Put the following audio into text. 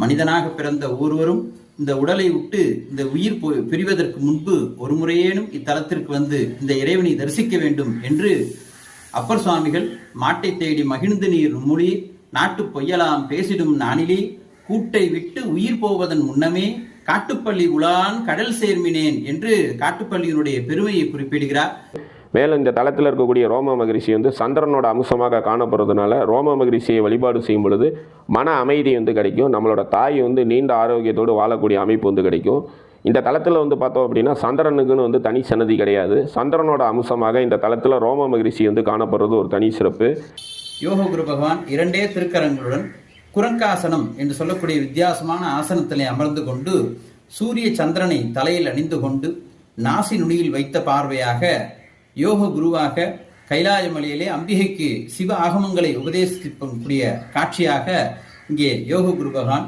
மனிதனாக பிறந்த ஒவ்வொருவரும் இந்த உடலை விட்டு இந்த உயிர் போ- பிரிவதற்கு முன்பு ஒரு முறையேனும் இத்தலத்திற்கு வந்து இந்த இறைவனை தரிசிக்க வேண்டும் என்று அப்பர் சுவாமிகள் மாட்டை தேடி மகிழ்ந்து நீர் மொழி நாட்டு பொய்யலாம் பேசிடும் நானிலே கூட்டை விட்டு உயிர் போவதன் முன்னமே காட்டுப்பள்ளி உலான் கடல் சேர்மினேன் என்று காட்டுப்பள்ளியினுடைய பெருமையை குறிப்பிடுகிறார். மேலும் இந்த தளத்தில் இருக்கக்கூடிய ரோம மகரிஷி வந்து சந்திரனோட அம்சமாக காணப்படுறதுனால ரோம மகரிஷியை வழிபாடு செய்யும் பொழுது மன அமைதி வந்து கிடைக்கும். நம்மளோட தாய் வந்து நீண்ட ஆரோக்கியத்தோடு வாழக்கூடிய அமைப்பு வந்து கிடைக்கும். இந்த தளத்தில் வந்து பார்த்தோம் அப்படின்னா சந்திரனுக்குன்னு வந்து தனி சன்னதி கிடையாது. சந்திரனோட அம்சமாக இந்த தளத்தில் ரோம மகரிஷி வந்து காணப்படுறது ஒரு தனி சிறப்பு. யோக குரு பகவான் இரண்டே திருக்கரங்களுடன் குரங்காசனம் என்று சொல்லக்கூடிய வித்தியாசமான ஆசனத்திலே அமர்ந்து கொண்டு சூரிய சந்திரனை தலையில் அணிந்து கொண்டு நாசி நுனியில் வைத்த பார்வையாக யோக குருவாக கைலாயமலையிலே அம்பிகைக்கு சிவ ஆகமங்களை உபதேசிக்கக்கூடிய காட்சியாக இங்கே யோக குரு பகவான்